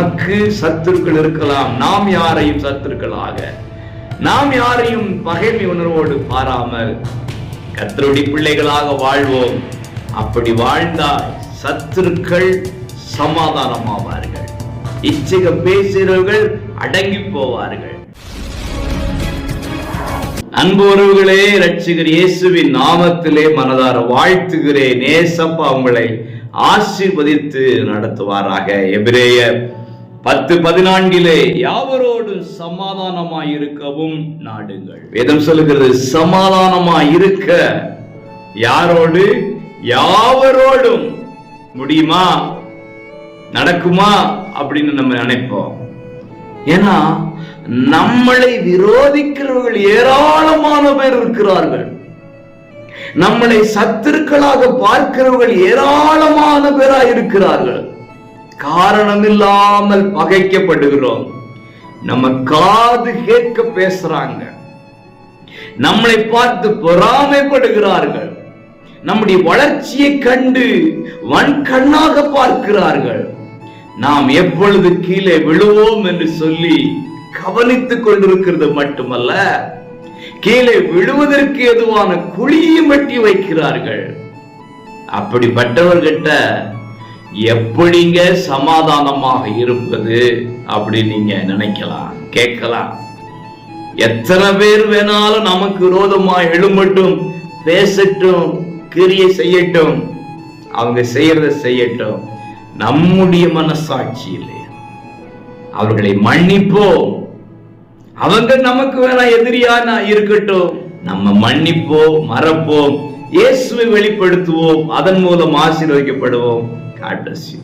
நமக்கு சத்துருக்கள் இருக்கலாம். நாம் யாரையும் சத்துருக்களாக. நாம் யாரையும் பகைமை உணர்வோடு பாராமல் கத்தருடைய பிள்ளைகளாக வாழ்வோம். அப்படி வாழ்ந்தால் சத்துருக்கள் சமாதானமாவார்கள். இச்சகம் பேசுகிறவர்கள் அடங்கி போவார்கள். அன்பு உறவுகளே ரட்சிகர் இயேசுவின் நாமத்திலே மனதார வாழ்த்துகிறேன். நேசப்பா உங்களை ஆசீர்வதித்து நடத்துவாராக. எபிரேயர் பத்து பதினான்கிலே யாவரோடு சமாதானமாய் இருக்கவும் நாடுங்கள். வேதம் சொல்லுகிறது சமாதானமாய் இருக்க யாரோடு? யாவரோடும். முடியுமா? நடக்குமா? அப்படின்னு நம்ம நினைப்போம். ஏன்னா நம்மளை விரோதிக்கிறவர்கள் ஏராளமான பேர் இருக்கிறார்கள். நம்மளை சத்துருக்களாக பார்க்கிறவர்கள் ஏராளமான பேரா இருக்கிறார்கள் காரணமில்லாமல் பகைக்கப்படுகிறோம். நம்ம காது கேட்க பேசுறாங்க. நம்மளை பார்த்து பொறாமைப்படுகிறார்கள். நம்முடைய வளர்ச்சியை கண்டு வன்கண்ணாக பார்க்கிறார்கள். நாம் எப்பொழுது கீழே விழுவோம் என்று சொல்லி கவனித்துக் கொண்டிருக்கிறது மட்டுமல்ல கீழே விழுவதற்கு எதுவான குழியும் வெட்டி வைக்கிறார்கள். அப்படிப்பட்டவர்கிட்ட எப்படிங்க சமாதானமாக இருப்பது அப்படின்னு நீங்க நினைக்கலாம் கேட்கலாம். எத்தனை பேர் வேணாலும் நமக்கு விரோதமா எழும்பட்டும் பேசட்டும் கிரிய செய்யட்டும். அவங்க செய்யறத செய்யட்டும். நம்முடைய மனசாட்சியிலே அவர்களை மன்னிப்போம். அவங்க நமக்கு வேணா எதிரியா இருக்கட்டும். நம்ம மன்னிப்போம் மறப்போம். இயேசுவை வெளிப்படுத்துவோம் அதன் மூலம் ஆசீர்வதிக்கப்படுவோம் God bless you.